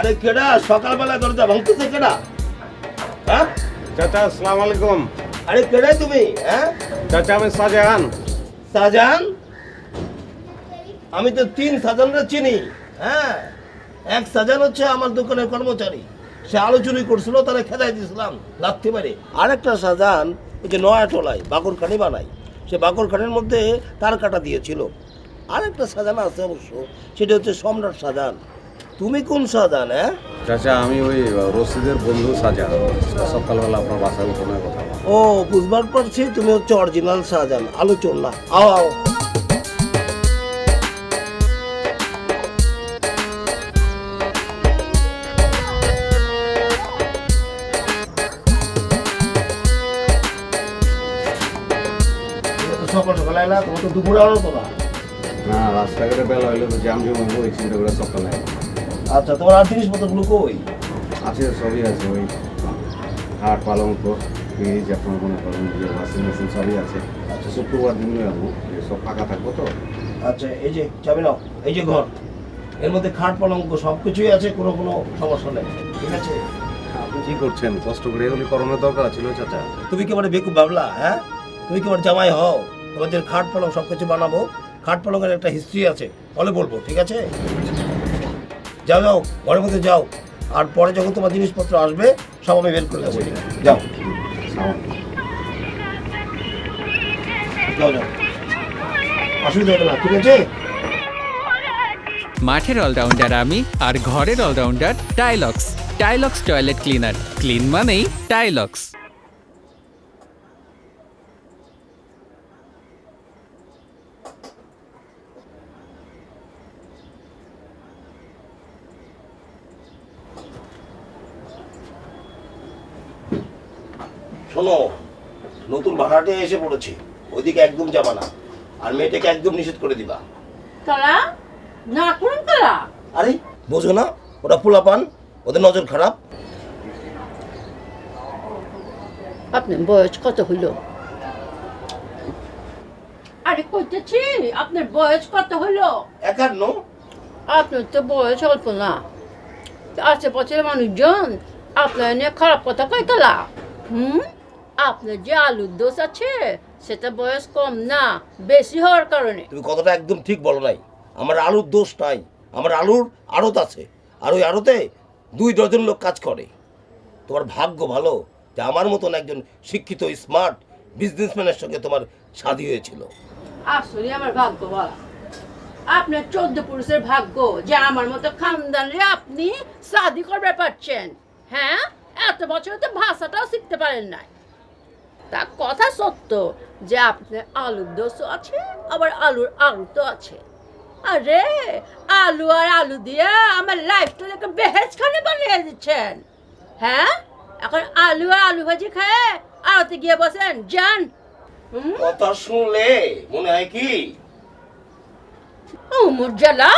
আরে কেডা? সকালবেলা দরজা ভাঙতেছে কেডা? হ্যাঁ? চাচা আসসালামু আলাইকুম। আরে কেডাই তুমি? হ্যাঁ? চাচা আমি শাহজাহান শাহজাহান আমি তো তিন শাহজাহানরা চিনি। হ্যাঁ? এক শাহজাহান হচ্ছে আমার দোকানের কর্মচারী। সে আলু চুরি করছিল তারা খেদাই দিয়েছিলাম লাথি মারে। আরেকটা শাহজাহান ওই যে নয়াটোলায় বাকরখানি বানায়। সে বাকরখানির মধ্যে তার কাটা দিয়েছিল। আরেকটা সাজান আছে অবশ্য সেটা হচ্ছে সম্রাট শাহজাহান তুমি কোন শাহজাহান হ্যাঁ? চাচা আমি ওই রশিদের বন্ধু শাহজাহান সকালবেলা আপনার বাসায় উঠোনের কথা ও বুঝবার পারছি তুমি হচ্ছে অরিজিনাল শাহজাহান আলু চোর না আও আও। সকাল সকাল এলা তোমার তো দুপুরে আনো তো না রাস্তাঘাটে বেলা হইলে তো জাম জমা চিন্তা করে সকালে। আচ্ছা তোমার আর জিনিসপত্রগুলো কই? আছে সবই আছে ওই খাট পালঙ্ক ফ্রিজ আপনার মনে করেন যে ওয়াশিং মেশিন সবই আছে। আচ্ছা। শুক্রবার দিন যাব সব ফাঁকা থাকব তো। আচ্ছা এই যে চাবি নাও এই যে ঘর এর মধ্যে খাট পলঙ্ক সব কিছুই আছে কোনো কোনো সমস্যা নেই ঠিক আছে? আপনি কি করছেন কষ্ট করে এগুলি করানোর দরকার ছিল চাচা। তুমি কি মানে বেকুব ভাবলা হ্যাঁ? তুমি কি আমার জামাই হও? তোমাদের খাট পালং সব কিছু বানাবো খাট পলংয়ের একটা হিস্ট্রি আছে বলে বলব ঠিক আছে? যাও যাও, ঘরের মধ্যে যাও। আর পরে যখন তোমার জিনিসপত্র আসবে, সব আমি বের করে দেবো যাও। মাঠের অলরাউন্ডার আমি আর ঘরের allrounder Tilex. Tilex toilet cleaner. Clean মানেই টাইলক্স। শোনো নতুন ভাড়াটে এসে পড়েছে। ওইদিকে একদম যাবা না। আর মেয়েটাকে একদম নিষেধ করে দিবা। তারা? না করুন তারা? আরে বোঝো না ওরা পোলাপান ওদের নজর খারাপ। আপনার বয়স কত হইল? আরে কইতেছি আপনার বয়স কত হইল? একান্ন। আপনার তো বয়স অল্প না। আশেপাশের মানুষজন আপনার নিয়ে খারাপ কথা কইতলা হুম? আপনার যে আলুর দোষ আছে সেটা বয়স কম না বেশি হওয়ার কারণে। তুমি কথাটা একদম ঠিক বলো নাই। আমার আলুর দোষ নাই আমার আলুর আড়ত আছে আর ওই আড়তে দুই ডজন লোক কাজ করে। তোমার ভাগ্য ভালো যে আমার মতন একজন শিক্ষিত স্মার্ট বিজনেসম্যানের সঙ্গে তোমার শাদী হয়েছিল। আসলে আমার ভাগ্য বলা আপনার চোদ্দ পুরুষের ভাগ্য যে আমার মতো খানদানরে আপনি শাদি করবে পারছেন। হ্যাঁ? এত বছর তো ভাষাটাও শিখতে পারেন না তা কথা সত্য যে আপনার আলুর দোষও আছে আবার আলুর আলু তো আছে। আরে আলু আর আলু দিয়ে আমার লাইফটা দেখে বেহেজ খানে বানিয়ে দিচ্ছেন। হ্যাঁ? এখন আলু আর আলু ভাজি খায় আড়তে গিয়ে বসেন যান। কথা শুনলে মনে হয় কি? ও মুরজালা